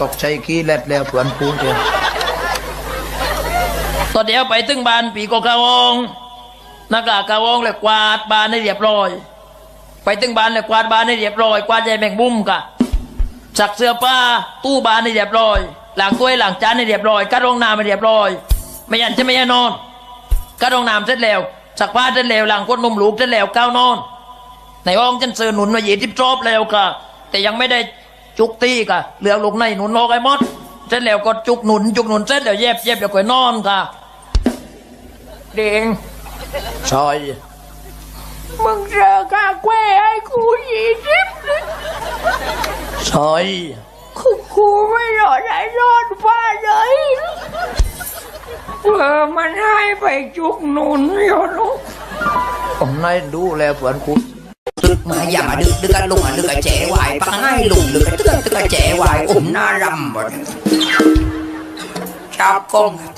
ตกใจขี้เล็ดแล้วเพื่อนพูดเดียวตอนเดียวไปถึงบ้านปีกกาวองนักลากาวองเลยกวาดบ้านให้เรียบร้อย ไปถึงบ้านเลยกวาดบ้านให้เรียบร้อยกวาดใยแมงมุมกะสักเสื้อผ้าตู้บ้านให้เรียบร้อย หลังถ้วยหลังจานให้เรียบร้อยกัดรองน้ำให้เรียบร้อย ไม่ยันจะไม่ยันนอนกัดรองน้ำเสร็จแล้วสักผ้าเสร็จแล้วหลังก้นนมลูกเสร็จแล้วก้าวนอนในห้องฉันเสือหนุนมาเหยียดทิพชอบแล้วค่ะแต่ยังไม่ได้ จุกตีค่ะเหลือลูกในหนุนออกไอ้มดเสร็จแล้วก็จุกหนุน จุกหนุนเสร็จแล้วเย็บเย็บเดี๋ยวก็นอนค่ะเด้งชอยมึงเจอกาแควให้กูยี่สิบชอยคือกูไม่รอดได้รอดฟ้าเลยเออมันให้ไปจุกหนุนอยู่ลูกผมนายดูแล้วเพื่อนพู ดึกมาอย่ามาดึกดึกกันลุงอะดึกกันแจวายปังให้ลุงดึกกันตึกกันตึกกันแจวายอุ้มหน้ารำหมดชอบกงครับ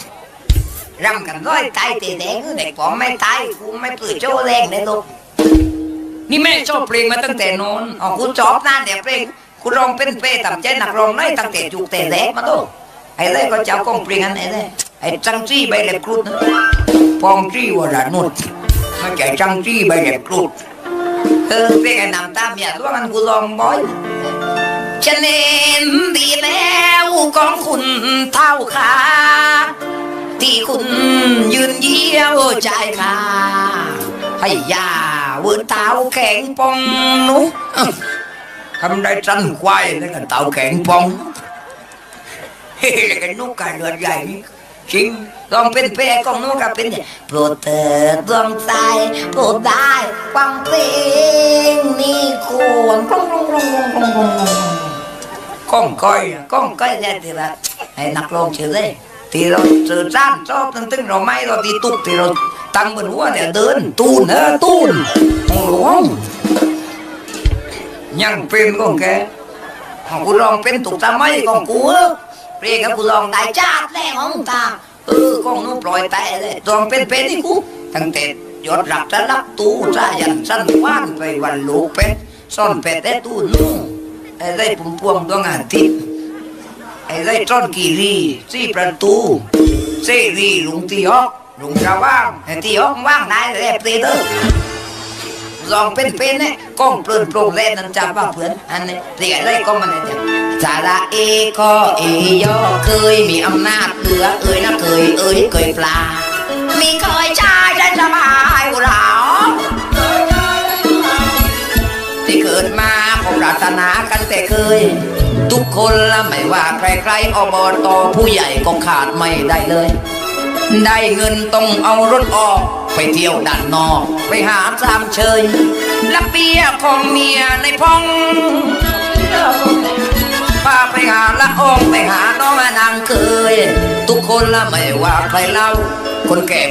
รำกันร้อยตายตีแดงเด็กผมไม่ตายกูไม่ปืนโจ้แรงเลยลูกนี่แม่ชอบเพลงมาตั้งแต่นอนอ๋อกูชอบนะเดี๋ยวเพลงกูร้องเป็นเป้ทำใจหนักร้องน้อยตั้งแต่จุกแต่แรกมาลูกไอ้เล่ก็เจ้ากงเพลงอันไหนเลยไอ้จังจี้ใบเล็บกรุดนะปองจี้วรานุษไม่ใช่จังจี้ใบเล็บกรุด เออเพลงไอ้น้ำตาเมียตัวมันกูลองบ่อยฉันเห็นดีแล้วของคุณเท่าขาที่คุณยืนเยี่ยวใจมาให้ยาเวิร์เท้าแข็งปองนุทำได้จันควายแล้กันเท้าแข็งปองเฮ้ยแล้วกันนุกกันเลือดใหญ่นี่จริงลองเป็นเป้ของนุกกับเป็นโปรดเถิดดวงใจโปรดได้ฟังเพลงนี่ควรกรุงกรุงกรุงกรุงกรุงกรุงก้องก้อยก้องก้อยแท้ทีละให้นักร้องชื่อเลยที่เราสื่อสารชอบตึงตึงเราไม่เราตีตุกที่เราตั้งบนหัวเนี่ยเดินตูนเออตูนหลวงยังเป็นของแกของกูลองเป็นถูกทำไม่ของกูเออเรียกกับกูลองได้ชาแน่ของตาเออของนู้ปล่อยแต่เลยลองเป็นเป็นที่กูตั้งแต่ ยอดรักจะรักตู้ซายันสั้นว่านไปวันลูกเป็ดซ่อนเป็ดแต่ตู้นู้นไอ้ไรปุ่มพวงดวงอาทิตย์ไอ้ไรซ่อนกีรีสี่ประตูเซรีลุงตีฮอกลุงจะว่างไอ้ตีฮอกว่างได้เลยเปเตอร์ลองเป็นเป็นเนี่ยกล้องเปลืนโปร่งแล่นนั่นจับว่าเพื่อนอันนี้เรียกอะไรก็มันเนี่ยสาระเอคอเอยอเคยมีอำนาจเหลือเอ่ยนะเคยเอ่ยเคยปลา มีเคยชายได้สบายกูเหรอที่เกิดมาผมปรารถนากันแต่เคย ทุกคนละไม่ว่าใครๆอบตผู้ใหญ่ก็ขาดไม่ได้เลย ได้เงินต้องเอารถออก ไปเที่ยวด้านนอก ไปหาสามเชยและเปียของเมียในพอง อองไปหาน้องนางเคย ทุกคนละไม่ว่าใครเล่า คนแก่